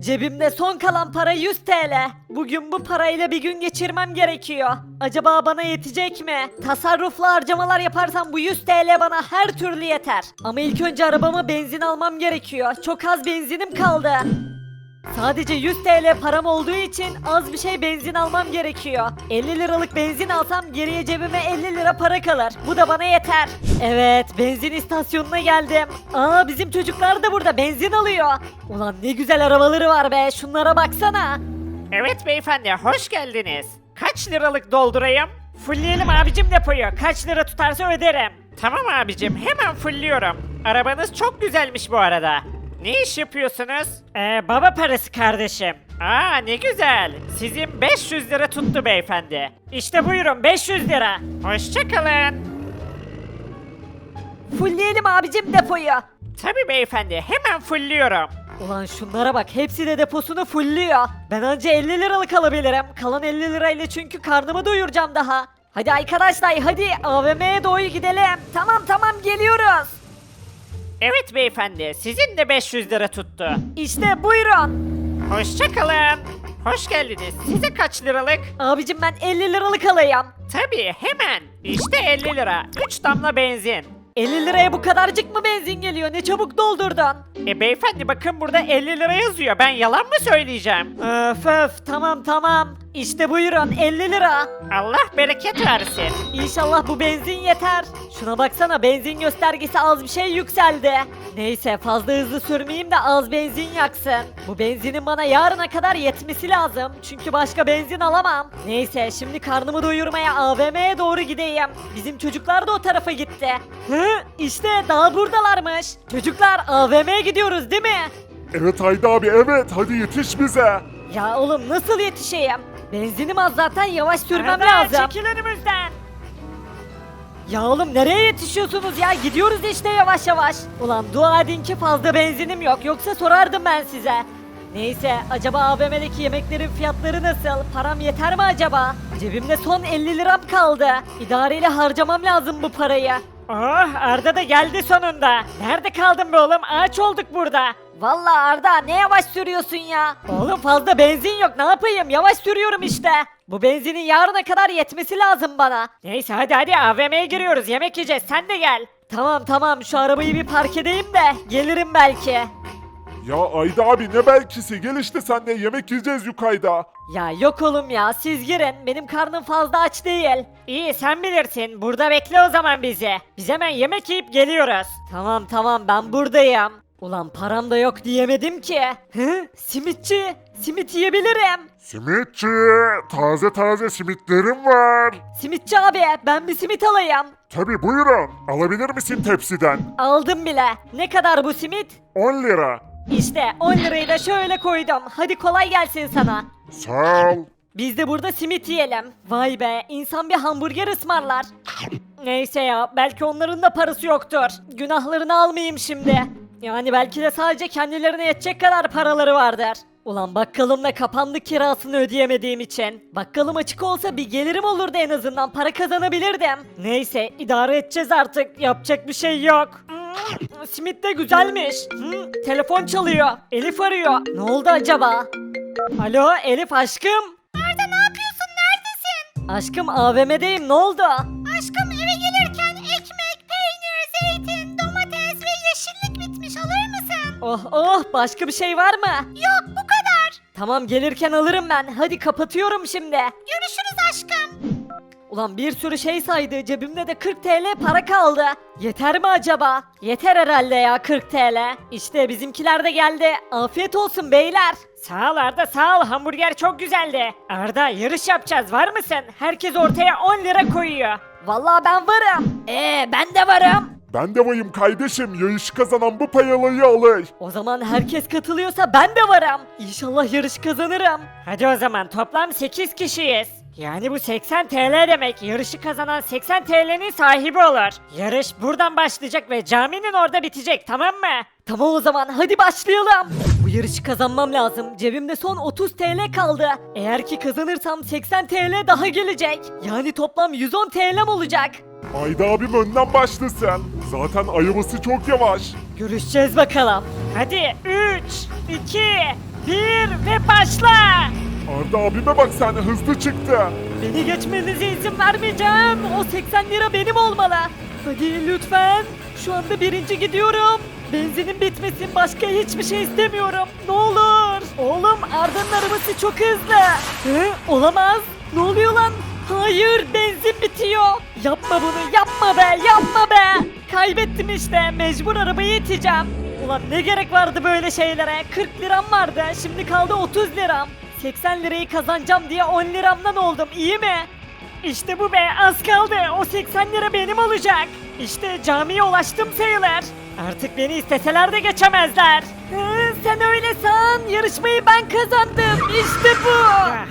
Cebimde son kalan para 100 TL. Bugün bu parayla bir gün geçirmem gerekiyor. Acaba bana yetecek mi? Tasarruflu harcamalar yaparsam bu 100 TL bana her türlü yeter. Ama ilk önce arabama benzin almam gerekiyor. Çok az benzinim kaldı. Sadece 100 TL param olduğu için az bir şey benzin almam gerekiyor. 50 liralık benzin alsam geriye cebime 50 lira para kalır. Bu da bana yeter. Evet benzin istasyonuna geldim. Aa bizim çocuklar da burada benzin alıyor. Ulan ne güzel arabaları var be şunlara baksana. Evet beyefendi hoş geldiniz. Kaç liralık doldurayım? Fullleyelim abicim depoyu. Kaç lira tutarsa öderim. Tamam abicim hemen fullliyorum. Arabanız çok güzelmiş bu arada. Ne iş yapıyorsunuz? Ee, baba parası kardeşim. Aa ne güzel. Sizin 500 lira tuttu beyefendi. İşte buyurun 500 lira. Hoşçakalın. Fullleyelim abicim depoyu. Tabii beyefendi hemen fullliyorum. Ulan şunlara bak hepsi de deposunu fullüyor. Ben anca 50 liralık alabilirim. Kalan 50 lirayla çünkü karnımı doyuracağım daha. Hadi arkadaşlar hadi AVM'ye doğru gidelim. Tamam tamam geliyoruz. Evet beyefendi sizin de 500 lira tuttu. İşte buyurun. Hoşçakalın. Hoş geldiniz. Size kaç liralık? Abicim ben 50 liralık alayım. Tabii hemen. İşte 50 lira. 3 damla benzin. 50 liraya bu kadarcık mı benzin geliyor? Ne çabuk doldurdun. E beyefendi bakın burada 50 lira yazıyor. Ben yalan mı söyleyeceğim? Öf öf tamam tamam. İşte buyurun 50 lira. Allah bereket versin. İnşallah bu benzin yeter. Şuna baksana benzin göstergesi az bir şey yükseldi. Neyse fazla hızlı sürmeyeyim de az benzin yaksın. Bu benzinin bana yarına kadar yetmesi lazım. Çünkü başka benzin alamam. Neyse şimdi karnımı doyurmaya AVM'ye doğru gideyim. Bizim çocuklar da o tarafa gitti. Hı işte daha buradalarmış. Çocuklar AVM'ye gidiyoruz değil mi? Evet Haydi abi evet hadi yetiş bize. Ya oğlum nasıl yetişeyim? Benzinim az zaten yavaş sürmem lazım. Çekil önümüzden. Ya oğlum nereye yetişiyorsunuz ya? Gidiyoruz işte yavaş yavaş. Ulan dua edin ki fazla benzinim yok yoksa sorardım ben size. Neyse acaba AVM'deki yemeklerin fiyatları nasıl? Param yeter mi acaba? Cebimde son 50 liram kaldı. İdareyle harcamam lazım bu parayı. Oh Arda da geldi sonunda. Nerede kaldın be oğlum? Ağaç olduk burada. Vallahi Arda ne yavaş sürüyorsun ya? Oğlum fazla benzin yok ne yapayım yavaş sürüyorum işte. Bu benzinin yarına kadar yetmesi lazım bana. Neyse hadi hadi AVM'ye giriyoruz. Yemek yiyeceğiz. Sen de gel. Tamam tamam şu arabayı bir park edeyim de gelirim belki. Ya Ayda abi ne belkisi gel işte sen de yemek yiyeceğiz yukarıda. Ya yok oğlum ya siz girin benim karnım fazla aç değil. İyi sen bilirsin. Burada bekle o zaman bizi. Biz hemen yemek yiyip geliyoruz. Tamam tamam ben buradayım. Ulan param da yok diyemedim ki. Hı? Simitçi, simit yiyebilirim. Simitçi taze taze simitlerim var. Simitçi abi ben bir simit alayım. Tabi buyurun alabilir misin tepsiden? Aldım bile. Ne kadar bu simit? 10 lira. İşte 10 lirayı da şöyle koydum. Hadi kolay gelsin sana. Sağ ol. Biz de burada simit yiyelim. Vay be insan bir hamburger ısmarlar. Neyse ya belki onların da parası yoktur. Günahlarını almayayım şimdi. Yani belki de sadece kendilerine yetecek kadar paraları vardır. Ulan bakkalım da kapandı kirasını ödeyemediğim için. Bakkalım açık olsa bir gelirim olurdu en azından para kazanabilirdim. Neyse idare edeceğiz artık yapacak bir şey yok. Hmm, Simit de güzelmiş. Hmm, telefon çalıyor. Elif arıyor. Ne oldu acaba? Alo Elif aşkım. Arda ne yapıyorsun? Neredesin? Aşkım AVM'deyim ne oldu? Aşkım Oh oh başka bir şey var mı? Yok bu kadar. Tamam gelirken alırım ben. Hadi kapatıyorum şimdi. Görüşürüz aşkım. Ulan bir sürü şey saydı. Cebimde de 40 TL para kaldı. Yeter mi acaba? Yeter herhalde ya 40 TL. İşte bizimkiler de geldi. Afiyet olsun beyler. Sağ ol Arda sağ ol. Hamburger çok güzeldi. Arda yarış yapacağız. Var mısın? Herkes ortaya 10 lira koyuyor. Vallahi ben varım. Ee ben de varım. Ben de vayım kardeşim yarışı kazanan bu payalayı alır. O zaman herkes katılıyorsa ben de varım. İnşallah yarış kazanırım. Hadi o zaman toplam 8 kişiyiz. Yani bu 80 TL demek. Yarışı kazanan 80 TL'nin sahibi olur. Yarış buradan başlayacak ve caminin orada bitecek tamam mı? Tamam o zaman hadi başlayalım. Bu yarışı kazanmam lazım. Cebimde son 30 TL kaldı. Eğer ki kazanırsam 80 TL daha gelecek. Yani toplam 110 TL'm olacak. Ayda abim önden başlasın. Zaten ayıbısı çok yavaş. Görüşeceğiz bakalım. Hadi 3, 2, bir ve başla. Arda abime bak sen hızlı çıktı. Beni geçmenize izin vermeyeceğim. O 80 lira benim olmalı. Hadi lütfen. Şu anda birinci gidiyorum. Benzinin bitmesin başka hiçbir şey istemiyorum. Ne olur. Oğlum Arda'nın arabası çok hızlı. Hı? Olamaz. Ne oluyor lan? Hayır benzin bitiyor. Yapma bunu yapma be yapma be. Kaybettim işte mecbur arabayı iteceğim. Ulan ne gerek vardı böyle şeylere? 40 liram vardı şimdi kaldı 30 liram. 80 lirayı kazanacağım diye 10 liramdan oldum iyi mi? İşte bu be az kaldı o 80 lira benim olacak. İşte camiye ulaştım sayılır. Artık beni isteseler de geçemezler. Hı, sen öyle san yarışmayı ben kazandım işte bu.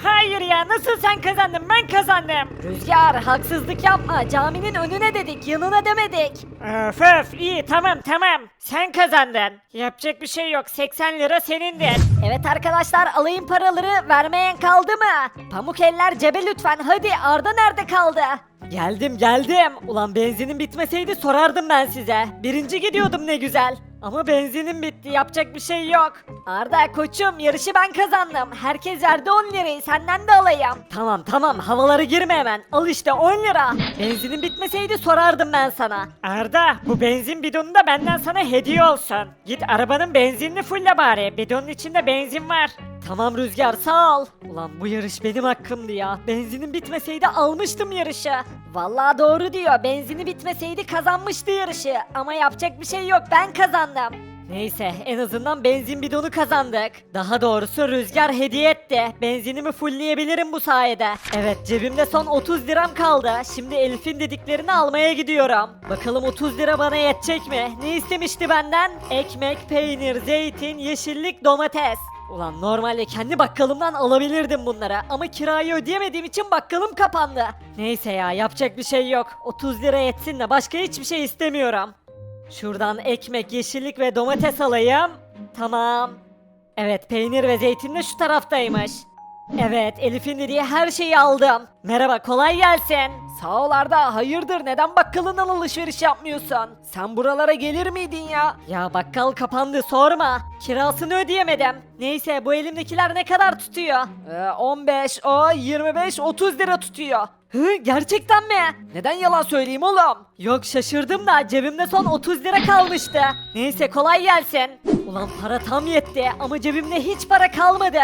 hayır ya nasıl sen kazandın ben kazandım. Rüzgar haksızlık yapma caminin önüne dedik yanına demedik. Öf öf iyi tamam tamam. Sen kazandın. Yapacak bir şey yok 80 lira senindir. Evet arkadaşlar alayım paraları vermeyen kaldı mı? Pamuk eller cebe lütfen hadi Arda nerede kaldı? Geldim geldim. Ulan benzinin bitmeseydi sorardım ben size. Birinci gidiyordum ne güzel. Ama benzinim bitti yapacak bir şey yok. Arda koçum yarışı ben kazandım. Herkes verdi 10 lirayı senden de alayım. Tamam tamam havalara girme hemen. Al işte 10 lira. Benzinin bitmeseydi sorardım ben sana. Arda bu benzin bidonu da benden sana hediye olsun. Git arabanın benzinini fulle bari. Bidonun içinde benzin var. Tamam Rüzgar sağ ol. Ulan bu yarış benim hakkımdı ya. Benzinin bitmeseydi almıştım yarışı. Vallahi doğru diyor. Benzini bitmeseydi kazanmıştı yarışı. Ama yapacak bir şey yok ben kazandım. Neyse en azından benzin bidonu kazandık. Daha doğrusu Rüzgar hediye etti. Benzinimi fullleyebilirim bu sayede. Evet cebimde son 30 liram kaldı. Şimdi Elif'in dediklerini almaya gidiyorum. Bakalım 30 lira bana yetecek mi? Ne istemişti benden? Ekmek, peynir, zeytin, yeşillik, domates. Ulan normalde kendi bakkalımdan alabilirdim bunları ama kirayı ödeyemediğim için bakkalım kapandı. Neyse ya yapacak bir şey yok. 30 lira yetsin de başka hiçbir şey istemiyorum. Şuradan ekmek, yeşillik ve domates alayım. Tamam. Evet peynir ve zeytin de şu taraftaymış. Evet Elif'in dediği her şeyi aldım. Merhaba kolay gelsin. Sağ ol Arda hayırdır neden bakkalından alışveriş yapmıyorsun? Sen buralara gelir miydin ya? Ya bakkal kapandı sorma. Kirasını ödeyemedim. Neyse bu elimdekiler ne kadar tutuyor? Ee, 15, o 25, 30 lira tutuyor. Hı gerçekten mi? Neden yalan söyleyeyim oğlum? Yok şaşırdım da cebimde son 30 lira kalmıştı. Neyse kolay gelsin. Ulan para tam yetti ama cebimde hiç para kalmadı.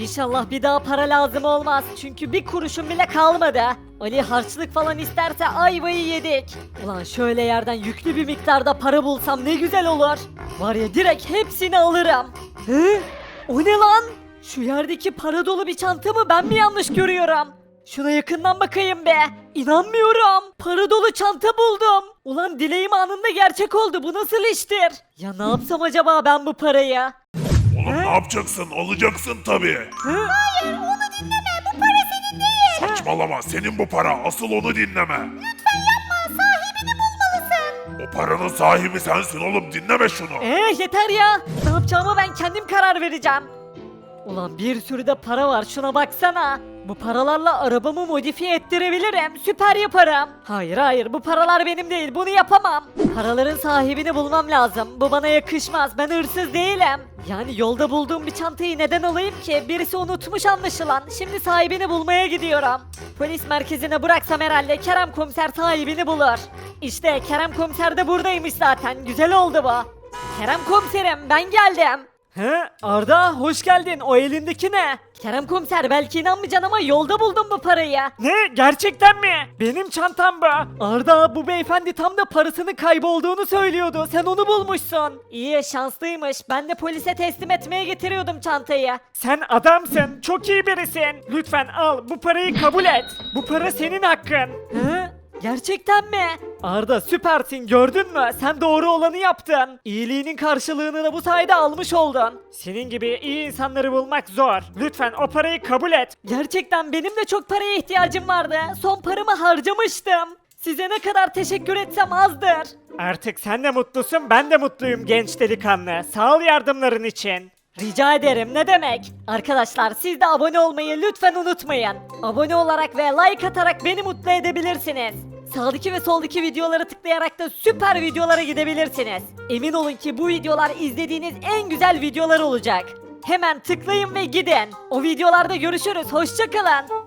İnşallah bir daha para lazım olmaz çünkü bir kuruşum bile kalmadı. Ali harçlık falan isterse ayvayı yedik. Ulan şöyle yerden yüklü bir miktarda para bulsam ne güzel olur. Var ya direkt hepsini alırım. Hı? O ne lan? Şu yerdeki para dolu bir çanta mı ben mi yanlış görüyorum? Şuna yakından bakayım be. İnanmıyorum. Para dolu çanta buldum. Ulan dileğim anında gerçek oldu. Bu nasıl iştir? Ya ne yapsam acaba ben bu parayı? Oğlum ne yapacaksın? Alacaksın tabii. Hı? Hayır onu Saçmalama senin bu para asıl onu dinleme. Lütfen yapma sahibini bulmalısın. O paranın sahibi sensin oğlum dinleme şunu. Eh yeter ya. Ne yapacağıma ben kendim karar vereceğim. Ulan bir sürü de para var şuna baksana. Bu paralarla arabamı modifiye ettirebilirim. Süper yaparım. Hayır hayır bu paralar benim değil. Bunu yapamam. Paraların sahibini bulmam lazım. Bu bana yakışmaz. Ben hırsız değilim. Yani yolda bulduğum bir çantayı neden alayım ki? Birisi unutmuş anlaşılan. Şimdi sahibini bulmaya gidiyorum. Polis merkezine bıraksam herhalde Kerem komiser sahibini bulur. İşte Kerem komiser de buradaymış zaten. Güzel oldu bu. Kerem komiserim ben geldim. He Arda hoş geldin o elindeki ne? Kerem komiser belki inanmayacaksın ama yolda buldum bu parayı. Ne gerçekten mi? Benim çantam bu. Arda bu beyefendi tam da parasının kaybolduğunu söylüyordu. Sen onu bulmuşsun. İyi şanslıymış. Ben de polise teslim etmeye getiriyordum çantayı. Sen adamsın çok iyi birisin. Lütfen al bu parayı kabul et. Bu para senin hakkın. Hı? Gerçekten mi? Arda süpersin gördün mü? Sen doğru olanı yaptın. İyiliğinin karşılığını da bu sayede almış oldun. Senin gibi iyi insanları bulmak zor. Lütfen o parayı kabul et. Gerçekten benim de çok paraya ihtiyacım vardı. Son paramı harcamıştım. Size ne kadar teşekkür etsem azdır. Artık sen de mutlusun ben de mutluyum genç delikanlı. Sağ ol yardımların için. Rica ederim ne demek? Arkadaşlar siz de abone olmayı lütfen unutmayın. Abone olarak ve like atarak beni mutlu edebilirsiniz. Sağdaki ve soldaki videoları tıklayarak da süper videolara gidebilirsiniz. Emin olun ki bu videolar izlediğiniz en güzel videolar olacak. Hemen tıklayın ve gidin. O videolarda görüşürüz. Hoşçakalın.